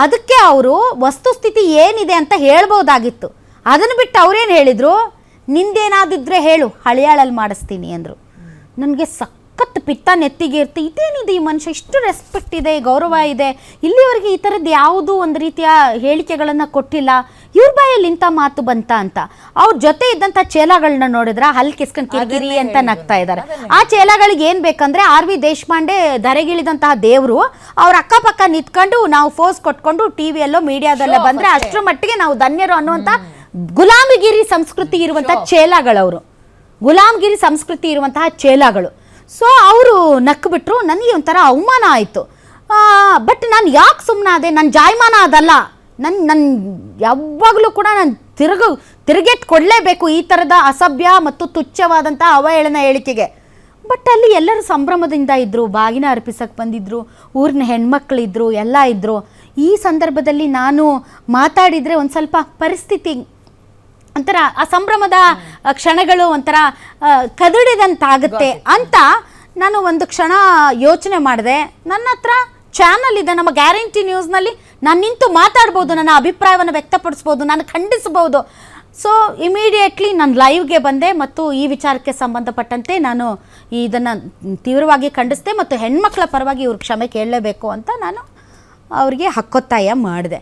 ಅದಕ್ಕೆ ಅವರು ವಸ್ತುಸ್ಥಿತಿ ಏನಿದೆ ಅಂತ ಹೇಳ್ಬೋದಾಗಿತ್ತು. ಅದನ್ನು ಬಿಟ್ಟು ಅವ್ರೇನು ಹೇಳಿದರು? ನಿಂದೇನಾದಿದ್ರೆ ಹೇಳು, ಹಳೆಯಾಳಲ್ಲಿ ಮಾಡಿಸ್ತೀನಿ ಅಂದರು. ನನಗೆ ಸಖತ್ ಪಿತ್ತ ನೆತ್ತಿಗೆ ಇರ್ತಿ ಇದೇನಿದೆ ಈ ಮನುಷ್ಯ? ಇಷ್ಟು ರೆಸ್ಪೆಕ್ಟ್ ಇದೆ ಗೌರವ ಇದೆ. ಇಲ್ಲಿವರೆಗೆ ಈ ಥರದ್ದು ಯಾವುದೂ ಒಂದು ರೀತಿಯ ಹೇಳಿಕೆಗಳನ್ನು ಕೊಟ್ಟಿಲ್ಲ. ಇವ್ರ ಬಾಯಲ್ಲಿ ಇಂಥ ಮಾತು ಬಂತ ಅಂತ. ಅವ್ರ ಜೊತೆ ಇದ್ದಂಥ ಚೇಲಾಗಳನ್ನ ನೋಡಿದ್ರೆ ಹಲ್ ಕಿಸ್ಕೊಂಡು ಕಿರಿಕಿರಿ ಅಂತ ನಗ್ತಾ ಇದ್ದಾರೆ ಆ ಚೇಲಾಗಳಿಗೆ ಏನು ಬೇಕಂದ್ರೆ ಆರ್ ವಿ ದೇಶಪಾಂಡೆ ಧರೆಗಿಳಿದಂತಹ ದೇವರು ಅವ್ರ ಅಕ್ಕಪಕ್ಕ ನಿಂತ್ಕೊಂಡು ನಾವು ಫೋರ್ಸ್ ಕೊಟ್ಕೊಂಡು ಟಿ ವಿಯಲ್ಲೋ ಮೀಡಿಯಾದಲ್ಲೇ ಬಂದರೆ ಅಷ್ಟರ ಮಟ್ಟಿಗೆ ನಾವು ಧನ್ಯರು ಅನ್ನುವಂಥ ಗುಲಾಮಗಿರಿ ಸಂಸ್ಕೃತಿ ಇರುವಂಥ ಚೇಲಾಗಳವರು. ಗುಲಾಮಗಿರಿ ಸಂಸ್ಕೃತಿ ಇರುವಂತಹ ಚೇಲಾಗಳು. ಸೊ ಅವರು ನಕ್ಬಿಟ್ರು, ನನಗೆ ಒಂಥರ ಅವಮಾನ ಆಯಿತು. ಬಟ್ ನಾನು ಯಾಕೆ ಸುಮ್ಮನಾದೆ ನನ್ನ ಜಾಯಮಾನ ಅದಲ್ಲ. ನನ್ನ ನನ್ನ ಯಾವಾಗಲೂ ಕೂಡ ನಾನು ತಿರುಗು ತಿರುಗೇಟ್ ಕೊಡಲೇಬೇಕು ಈ ಥರದ ಅಸಭ್ಯ ಮತ್ತು ತುಚ್ಛವಾದಂಥ ಅವಹೇಳನ ಹೇಳಿಕೆಗೆ. ಬಟ್ ಅಲ್ಲಿ ಎಲ್ಲರೂ ಸಂಭ್ರಮದಿಂದ ಇದ್ದರು ಬಾಗಿನ ಅರ್ಪಿಸಕ್ಕೆ ಬಂದಿದ್ದರು ಊರಿನ ಹೆಣ್ಮಕ್ಳಿದ್ರು, ಎಲ್ಲ ಇದ್ದರು ಈ ಸಂದರ್ಭದಲ್ಲಿ ನಾನು ಮಾತಾಡಿದರೆ ಒಂದು ಸ್ವಲ್ಪ ಪರಿಸ್ಥಿತಿ, ಒಂಥರ ಆ ಸಂಭ್ರಮದ ಕ್ಷಣಗಳು ಒಂಥರ ಕದಡಿದಂತಾಗುತ್ತೆ ಅಂತ ನಾನು ಒಂದು ಕ್ಷಣ ಯೋಚನೆ ಮಾಡಿದೆ. ನನ್ನ ಹತ್ರ ಚಾನಲ್ ಇದೆ ನಮ್ಮ ಗ್ಯಾರಂಟಿ ನ್ಯೂಸ್ನಲ್ಲಿ ನಾನು ನಿಂತು ಮಾತಾಡ್ಬೋದು ನನ್ನ ಅಭಿಪ್ರಾಯವನ್ನು ವ್ಯಕ್ತಪಡಿಸ್ಬೋದು ನಾನು ಖಂಡಿಸಬಹುದು. ಸೊ ಇಮಿಡಿಯೇಟ್ಲಿ ನಾನು ಲೈವ್ಗೆ ಬಂದೆ ಮತ್ತು ಈ ವಿಚಾರಕ್ಕೆ ಸಂಬಂಧಪಟ್ಟಂತೆ ನಾನು ಇದನ್ನು ತೀವ್ರವಾಗಿ ಖಂಡಿಸಿದೆ ಮತ್ತು ಹೆಣ್ಮಕ್ಳ ಪರವಾಗಿ ಇವ್ರ ಕ್ಷಮೆ ಕೇಳಲೇಬೇಕು ಅಂತ ನಾನು ಅವರಿಗೆ ಹಕ್ಕೊತ್ತಾಯ ಮಾಡಿದೆ.